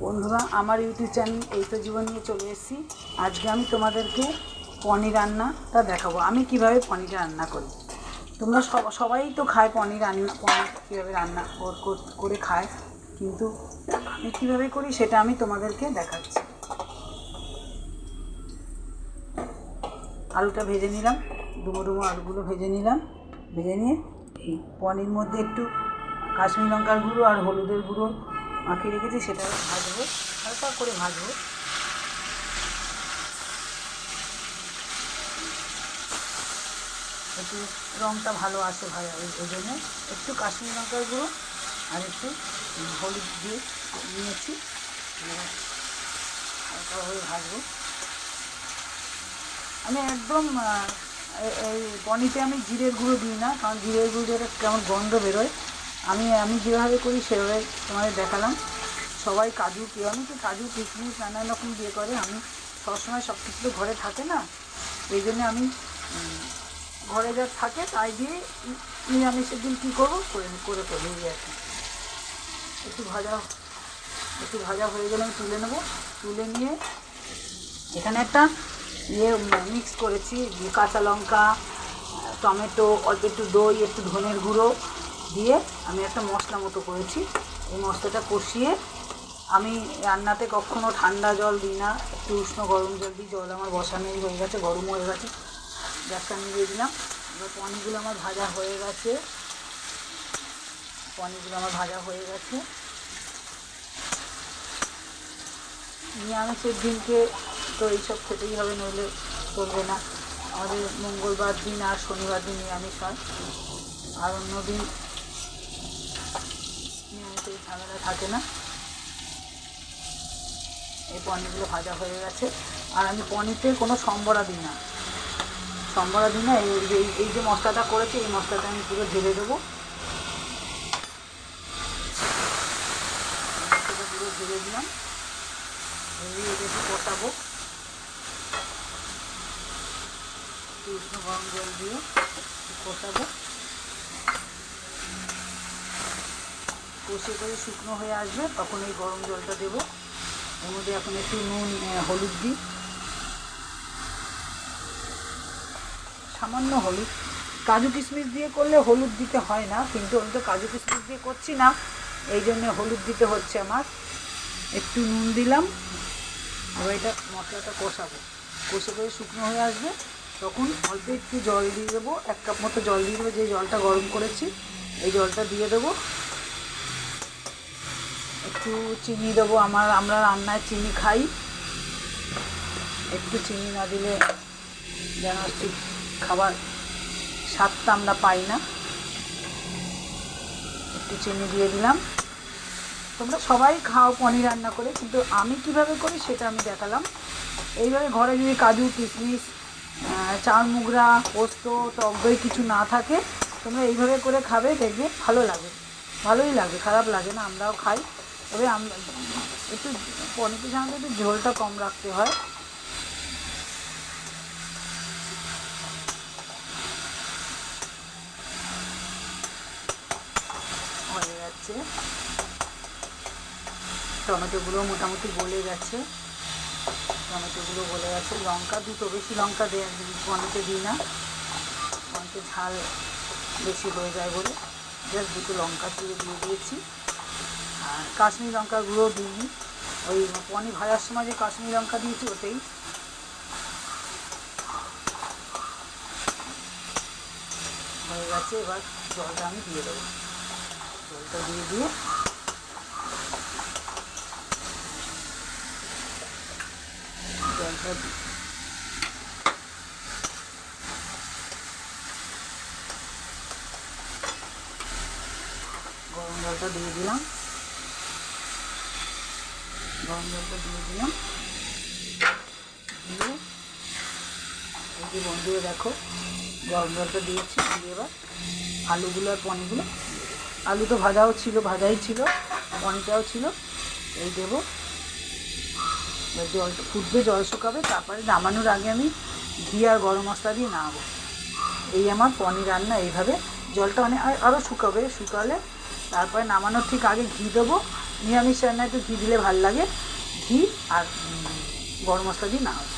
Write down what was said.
বন্ধুরা, আমার YouTube channel এই তো জীবন নিয়ে চলে এসেছি। আজকে আমি তোমাদেরকে পনির রান্নাটা দেখাবো। আমি কীভাবে পনিরটা রান্না করি? তোমরা সব- সবাই তো খায় পনির রান্না পনির কীভাবে রান্না করে খায়। কিন্তু আমি কীভাবে করি সেটা আমি তোমাদেরকে দেখাচ্ছি। আলুটা ভেজে নিলাম ডুমো ডুমো আলুগুলো ভেজে নিলাম। ভেজে নিয়ে এই পনির মধ্যে একটু কাশ্মীর লঙ্কার গুঁড়ো আর হলুদের গুঁড়ো মাখিয়ে রেখেছি, সেটা ভাজবো। হালকা করে ভাজবো। একটু রঙটা ভালো আসে ভাই ওই জন্য একটু কাশ্মীর লঙ্কার গুঁড়ো আর একটু হলুদ দিয়ে নিয়েছি। হালকাভাবে ভাজবো। আমি একদম এই পনিতে আমি জিরের গুঁড়ো দিই না, কারণ জিরের গুঁড়ো কেমন গন্ধ বেরোয়। আমি আমি যেভাবে করি সেভাবে তোমাদের দেখালাম। সবাই কাজু কি অনেকে কাজু কিশমিশ নানান রকম দিয়ে করে, আমি সবসময় সব কিছু তো ঘরে থাকে না। এই জন্য আমি ঘরে যা থাকে তাই দিয়ে নিরামিষের দিন কী করব? করে করে করি আর কি। একটু ভাজা একটু ভাজা হয়ে গেলে আমি তুলে নেব। তুলে নিয়ে এখানে একটা ইয়ে মিক্স করেছি, কাঁচা লঙ্কা, টমেটো, অল্প একটু দই, একটু ধনের গুঁড়ো। দিয়ে আমি একটা মশলা মতো করেছি। এই মশলাটা কষিয়ে আমি রান্নাতে কখনো ঠান্ডা জল দিই না, একটু উষ্ণ গরম জল দিই। জল আমার বসানোই হয়ে গেছে, গরম হয়ে গেছে। গ্যাসটা নিভিয়ে দিলাম। এবার পনিরগুলো আমার ভাজা হয়ে গেছে। পনিরগুলো আমার ভাজা হয়ে গেছে। নিরামিষের দিনকে তো এইসব খেতেই হবে, নইলে চলবে না। আমাদের মঙ্গলবার দিন আর শনিবার দিন নিরামিষ হয়। আর অন্য দিন ঝামেলা থাকে না। এই পনিরগুলো ভাজা হয়ে গেছে। আর আমি পনিরতে কোনো সম্বরা দিই না। সম্বরা দিই না, এই এই- যে মশলাটা করেছি, এই মশলাটা আমি পুরো ঢেলে দেবো। পুরো ঢেলে দিলাম। কষাবো। উষ্ণ গরম জল দিয়ে কষাবো। কষে করে শুকনো হয়ে আসবে, তখন এই গরম জলটা দেবো। এর মধ্যে এখন একটু নুন হলুদ দিই। সামান্য হলুদ। কাজু কিশমিশ দিয়ে করলে হলুদ দিতে হয় না, কিন্তু আমি তো কাজু কিশমিশ দিয়ে করছি না, এই জন্য হলুদ দিতে হচ্ছে আমার। একটু নুন দিলাম, এবার এটা মশলাটা কষাবো। কষে করে শুকনো হয়ে আসবে, তখন অল্প একটু জল দিয়ে দেবো, এক কাপ মতো জল দিয়ে দেবো, যে জলটা গরম করেছি, এই জলটা দিয়ে দেবো। একটু চিনি দেবো আমার আমরা রান্নায় চিনি খাই। একটু চিনি না দিলে যেন ঠিক খাবার স্বাদটা আমরা পাই না। একটু চিনি দিয়ে দিলাম। তোমরা সবাই খাও পনির রান্না করে কিন্তু আমি কীভাবে করি সেটা আমি দেখালাম। এইভাবে ঘরে যদি কাজু কিশমিশ আহ, চাল মুগরা পোস্ত টক দই কিছু না থাকে তোমরা এইভাবে করে খাবে দেখবে ভালো লাগে। ভালোই লাগে খারাপ লাগে না আমরাও খাই। তবে একটু পনিরটা সাধারণত একটু ঝোলটা কম রাখতে হয়। হয়ে যাচ্ছে টমেটোগুলো মোটামুটি গলে গেছে। টমেটোগুলো গলে গেছে। লঙ্কা দুটো বেশি লঙ্কা দে- পনিতে দিই না। পনিতে ঝাল বেশি হয়ে যায় বলে। জাস্ট দুটো লঙ্কা চিড়ে দিয়ে দিয়েছি। কাশ্মীরি লঙ্কার গুঁড়ো দিইনি। ওই পনির ভাজার সময় যে কাশ্মীরি লঙ্কা দিয়েছি ওতেই। হয়ে গেছে, এবার জলটা আমি দিয়ে দেবো। জলটা দিয়ে দিয়ে জলটা গরম জলটা দিয়ে দিলাম। গরম জলটা দিয়ে দিলাম। দিয়ে এই যে বন্ধুরা দেখো, গরম জলটা দিয়েছি। দিয়ে এবার আলুগুলো আর পনিরগুলো। আলু তো ভাজাও ছিল, ভাজাই ছিল, পনিরটাও ছিল। এই দেবো। জলটা ফুটবে, জল শুকাবে। তারপরে নামানোর আগে আমি ঘি আর গরম মশলা দিয়ে নামাবো। এই আমার পনির রান্না, এইভাবে জলটা অনেক আর- আরও শুকাবে, শুকালে তারপরে নামানোর ঠিক আগে ঘি দেবো। নিরামিষ রান্না একটু ঘি দিলে ভালো লাগে। ঘি আর গরম মশলা দিয়ে না হয়